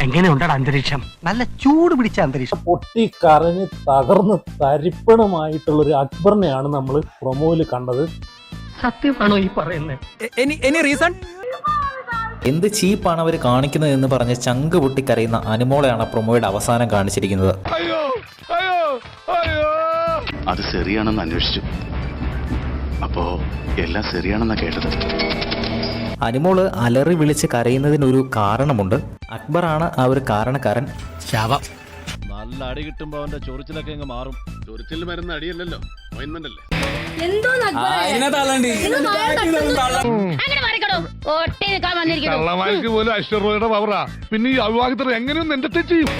എങ്ങനെ ഉണ്ടാ അന്തരീക്ഷം? നല്ല ചൂട് പിടിച്ച അന്തരീക്ഷം. പൊട്ടി കരഞ്ഞ് തകർന്ന് തരിപ്പണമായിട്ടുള്ള ഒരു അക്ബറിനെയാണ് നമ്മൾ പ്രൊമോയിൽ കണ്ടത്. സത്യമാണോ ഈ പറയുന്നത് എന്ത് ചീപ്പാണ് അവർ കാണിക്കുന്നത് എന്ന് പറഞ്ഞ് ചങ്ക് പൊട്ടി കരയുന്ന അനുമോളെയാണ് പ്രൊമോയുടെ അവസാനം കാണിച്ചിരിക്കുന്നത്. അത് ശരിയാണെന്ന് അന്വേഷിച്ചു. അപ്പോ എല്ലാം ശരിയാണെന്നാ കേട്ടത്. അനുമോൾ അലറി വിളിച്ച് കരയുന്നതിനൊരു കാരണമുണ്ട്. അക്ബറാണ് ആ ഒരു കാരണക്കാരൻ. ശവം. നല്ല അടി കിട്ടുമ്പോ അവന്റെ ചൊറിച്ചിലൊക്കെ അങ്ങ് മാറും. ചൊറിച്ചിൽ മരുന്ന് അടിയല്ലല്ലോ ഓയിൻമെന്റ് അല്ലേ കള്ളമാർക്ക് പോലും പവറാ പിന്നെ ഈ അവിവാഹിതർ എങ്ങനെയൊന്നും എന്റെ ചെയ്യും?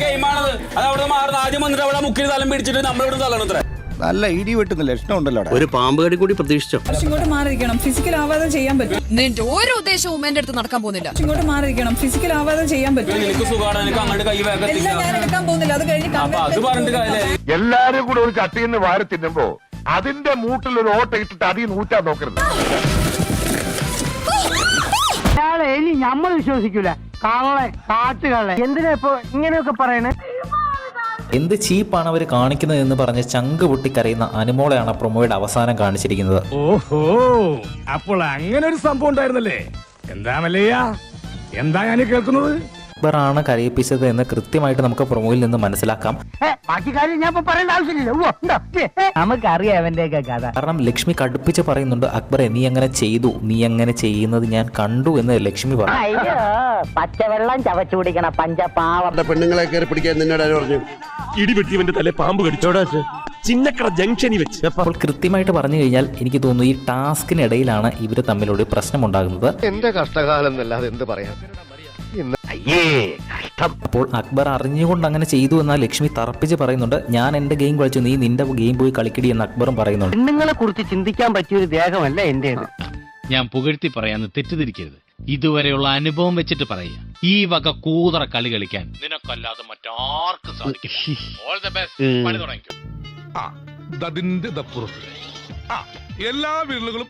ഗെയിമാണത്. അത് അവിടെ മാറുന്ന. ആദ്യം വന്നിട്ട് അവിടെ മുക്കിൽ തലം പിടിച്ചിട്ട് നമ്മളിവിടെ തള്ളണത്ര. നല്ല ഇടി വെട്ടുന്ന ലക്ഷണം ഉണ്ടല്ലോ ഒരു പാമ്പ് കടി കൂടി പ്രതീക്ഷിച്ചോ? ഇങ്ങോട്ട് മാറിയിരിക്കണം. ഫിസിക്കൽ ആവാതെ ചെയ്യാൻ പറ്റും. നിന്റെ ഓരോ ഉദ്ദേശവും എന്റെ അടുത്ത് നടക്കാൻ പോകുന്നില്ല. ഇങ്ങോട്ട് മാറിയിരിക്കണം. ഫിസിക്കൽ ആവാതെ ചെയ്യാൻ പറ്റും. എനിക്ക് സുഖമാണ്. എനിക്ക് അങ്ങോട്ട് കൈ വേഗത്തില്ല എല്ലാം ഞാൻ എടുക്കാൻ പോകുന്നില്ല. അത് കഴിഞ്ഞ് അപ്പൊ അത് പറഞ്ഞിട്ട് കാര്യമില്ല. എല്ലാരും കൂടെ ഒരു ചട്ടിയിൽ നിന്ന് വാരി തിന്നുമ്പോ അതിന്റെ മൂട്ടിൽ ഒരു ഓട്ട ഇട്ടിട്ട് അതി നൂറ്റാൻ നോക്കരുത്. ഇനി നമ്മൾ വിശ്വസിക്കൂല. കള്ളെ കാട്ടുകള്ളെ എന്തിനാ ഇപ്പൊ ഇങ്ങനെയൊക്കെ പറയണേ? എന്ത് ചീപ്പാണ് അവർ കാണിക്കുന്നത് എന്ന് പറഞ്ഞ് ചങ്ക് പൊട്ടിക്കറിയുന്ന അനുമോളയാണ് പ്രൊമോയുടെ അവസാനം കാണിച്ചിരിക്കുന്നത്. ഓഹോ അപ്പോൾ അങ്ങനെ ഒരു സംഭവം ഉണ്ടായിരുന്നല്ലേ? എന്താ മല്ലയ്യ? എന്താ ഞാൻ കേൾക്കുന്നത്? അക്ബറാണ് കരയിപ്പിച്ചത് എന്ന് കൃത്യമായിട്ട് നമുക്ക് പ്രൊമോയിൽ നിന്ന് മനസ്സിലാക്കാം. ബാക്കി കാര്യം ഞാൻ ഇപ്പൊ പറയേണ്ട ആവശ്യമില്ല ഉവ്വ, ഉണ്ടോ? ഏ, നമുക്കറിയാം കഥ. കാരണം ലക്ഷ്മി കടുപ്പിച്ച് പറയുന്നുണ്ട് അക്ബറെ നീ അങ്ങനെ ചെയ്തു നീ അങ്ങനെ ചെയ്യുന്നത് ഞാൻ കണ്ടു എന്ന് ലക്ഷ്മി പറഞ്ഞു. അയ്യോ പച്ചവെള്ളം ചവച്ചു കുടിക്കണ പഞ്ചപാവം പെണ്ണുങ്ങളെ കയറി പിടിക്കാൻ നിന്നോട് പറഞ്ഞു? ഇടിവെട്ടിവന്റെ തലേ പാമ്പ് കടിച്ചോടാ ചിന്നക്കട ജംഗ്ഷനിൽ വെച്ച്. അപ്പോൾ കൃത്യമായിട്ട് പറഞ്ഞു കഴിഞ്ഞാൽ എനിക്ക് തോന്നുന്നു ഈ ടാസ്കിനിടയിലാണ് ഇവർ തമ്മിലൊരു പ്രശ്നം ഉണ്ടാകുന്നത് എന്റെ കഷ്ടകാലം എന്നല്ലാതെ എന്ത് പറയാം? അയ്യേ കഷ്ടം. അപ്പോൾ അക്ബർ അറിഞ്ഞുകൊണ്ട് അങ്ങനെ ചെയ്തു എന്നാൽ ലക്ഷ്മി തറപ്പിച്ച് പറയുന്നുണ്ട്. ഞാൻ എന്റെ ഗെയിം കളിച്ചു നീ നിന്റെ ഗെയിം പോയി കളിക്കടി എന്ന് അക്ബറും പറയുന്നുണ്ട്. പെണ്ണുങ്ങളെ കുറിച്ച് ചിന്തിക്കാൻ പറ്റിയ ഒരു ദേഹമല്ല എന്റെ ഞാൻ പുകഴ്ത്തി പറയാന്ന് തെറ്റിദ്ധരിക്കരുത്. ഇതുവരെയുള്ള അനുഭവം വെച്ചിട്ട് പറയുക. ഈ വക കൂതറ കളി കളിക്കാൻ. നിനക്കല്ലാതെ മറ്റാർക്കും സാധിക്കില്ല. ഓൾ ദ ബെസ്റ്റ് പണി തുടങ്ങിക്കോ. അതിന്റെ ദപ്പുറത്ത്. ആ എല്ലാ വീടുകളും